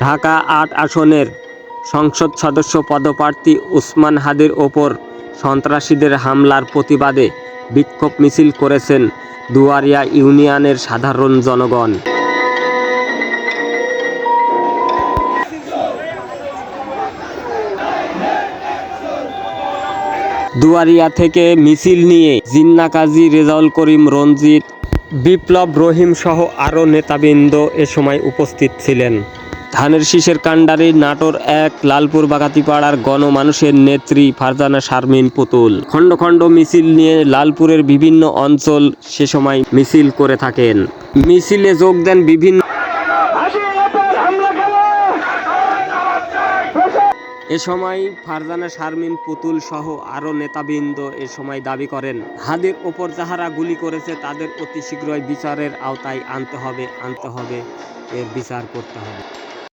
ঢাকা আট আসনের সংসদ সদস্য পদপ্রার্থী উসমান হাদির ওপর সন্ত্রাসীদের হামলার প্রতিবাদে বিক্ষোভ মিছিল করেছেন দুয়ারিয়া ইউনিয়নের সাধারণ জনগণ। দুয়ারিয়া থেকে মিছিল নিয়ে জিন্না কাজী রেজাউল করিম, রঞ্জিত, বিপ্লব রহিম সহ আরও নেতাবৃন্দ এ সময় উপস্থিত ছিলেন। ধানের শীষের কাণ্ডারি নাটোর এক লালপুর বাগাতিপাড়ার গণমানুষের নেত্রী ফারজানা শারমিন পুতুল। খণ্ড খণ্ড মিছিল নিয়ে লালপুরের বিভিন্ন অঞ্চল সে সময় মিছিল করে থাকেন। মিছিলে যোগ দেন বিভিন্ন এ সময় ফারজানা শারমিন পুতুল সহ আরও নেতাবৃন্দ এ সময় দাবি করেন হাদের ওপর যাহারা গুলি করেছে তাদের অতি শীঘ্রই বিচারের আওতায় আনতে হবে আনতে হবে এর বিচার করতে হবে।